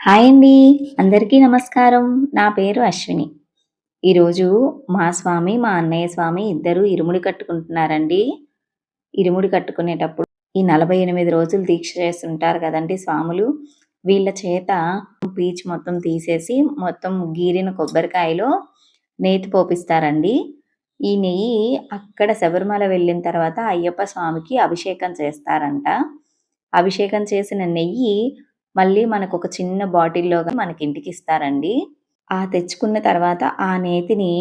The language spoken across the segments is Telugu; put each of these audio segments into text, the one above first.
హాయ్ అండి. అందరికీ నమస్కారం. నా పేరు అశ్విని. ఈరోజు మా స్వామి మా అన్నయ్య స్వామి ఇద్దరు ఇరుముడి కట్టుకుంటున్నారండి. ఇరుముడి కట్టుకునేటప్పుడు ఈ నలభై ఎనిమిది రోజులు దీక్ష చేస్తుంటారు కదండి స్వాములు. వీళ్ళ చేత పీచు మొత్తం తీసేసి మొత్తం గీరిన కొబ్బరికాయలో నేతి పోపిస్తారండి. ఈ నెయ్యి అక్కడ శబరిమల వెళ్ళిన తర్వాత అయ్యప్ప స్వామికి అభిషేకం చేస్తారంట. అభిషేకం చేసిన నెయ్యి మళ్ళీ మనకు ఒక చిన్న బాటిల్లో మనకి ఇంటికి ఇస్తారండి ఆ తెచ్చుకున్న తర్వాత ఆ నేతిని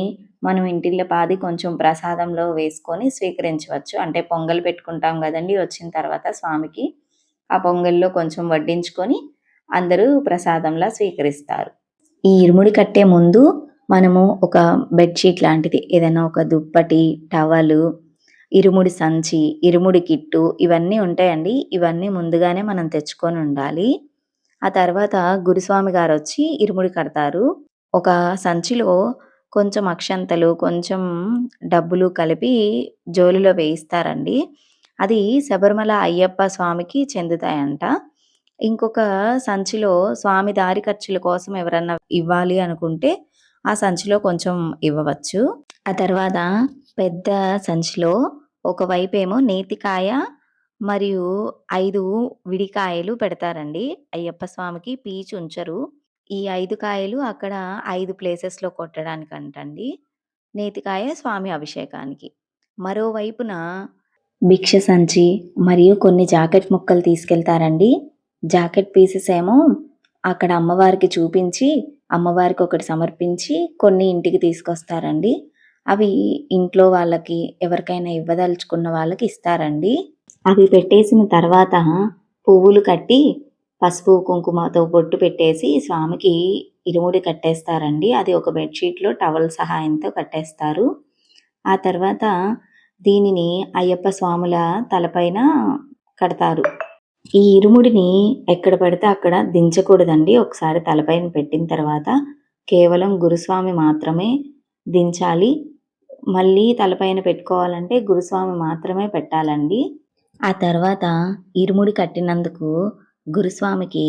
మనం ఇంటిల్లో పాది కొంచెం ప్రసాదంలో వేసుకొని స్వీకరించవచ్చు. అంటే పొంగల్ పెట్టుకుంటాం కదండి వచ్చిన తర్వాత స్వామికి. ఆ పొంగల్లో కొంచెం వడ్డించుకొని అందరూ ప్రసాదంలా స్వీకరిస్తారు. ఈ ఇరుముడి కట్టే ముందు మనము ఒక బెడ్షీట్ లాంటిది ఏదైనా ఒక దుప్పటి టవలు ఇరుముడి సంచి ఇరుముడి కిట్టు ఇవన్నీ ఉంటాయండి. ఇవన్నీ ముందుగానే మనం తెచ్చుకొని ఉండాలి. ఆ తర్వాత గురుస్వామి గారు వచ్చి ఇరుముడి కడతారు. ఒక సంచిలో కొంచెం అక్షంతలు కొంచెం డబ్బులు కలిపి జోలిలో వేయిస్తారండి. అది శబరిమల అయ్యప్ప స్వామికి చెందుతాయంట. ఇంకొక సంచిలో స్వామి దారి ఖర్చుల కోసం ఎవరన్నా ఇవ్వాలి అనుకుంటే ఆ సంచిలో కొంచెం ఇవ్వవచ్చు. ఆ తర్వాత పెద్ద సంచిలో ఒకవైపేమో నేతికాయ మరియు ఐదు విడికాయలు పెడతారండి. అయ్యప్ప స్వామికి పీచు ఉంచరు. ఈ ఐదు కాయలు అక్కడ ఐదు ప్లేసెస్లో కొట్టడానికంటండి. నేతికాయ స్వామి అభిషేకానికి. మరోవైపున భిక్ష సంచి మరియు కొన్ని జాకెట్ ముక్కలు తీసుకెళ్తారండి. జాకెట్ పీసెస్ ఏమో అక్కడ అమ్మవారికి చూపించి అమ్మవారికి ఒకటి సమర్పించి కొన్ని ఇంటికి తీసుకొస్తారండి. అవి ఇంట్లో వాళ్ళకి ఎవరికైనా ఇవ్వదలుచుకున్న వాళ్ళకి ఇస్తారండి. అవి పెట్టేసిన తర్వాత పువ్వులు కట్టి పసుపు కుంకుమతో బొట్టు పెట్టేసి స్వామికి ఇరుముడి కట్టేస్తారండి. అది ఒక బెడ్షీట్లో టవల్ సహాయంతో కట్టేస్తారు. ఆ తర్వాత దీనిని అయ్యప్ప స్వాముల తలపైన కడతారు. ఈ ఇరుముడిని ఎక్కడ పడితే అక్కడ దించకూడదండి. ఒకసారి తలపైన పెట్టిన తర్వాత కేవలం గురుస్వామి మాత్రమే దించాలి. మళ్ళీ తలపైన పెట్టుకోవాలంటే గురుస్వామి మాత్రమే పెట్టాలండి. ఆ తర్వాత ఇరుముడి కట్టినందుకు గురుస్వామికి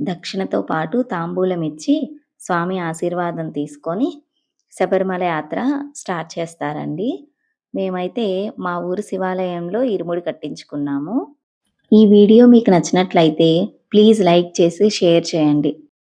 దక్షిణతో పాటు తాంబూలం ఇచ్చి స్వామి ఆశీర్వాదం తీసుకొని శబరిమల యాత్ర స్టార్ట్ చేస్తారండి. మేమైతే మా ఊరు శివాలయంలో ఇరుముడి కట్టించుకున్నాము. ఈ వీడియో మీకు నచ్చినట్లయితే ప్లీజ్ లైక్ చేసి షేర్ చేయండి.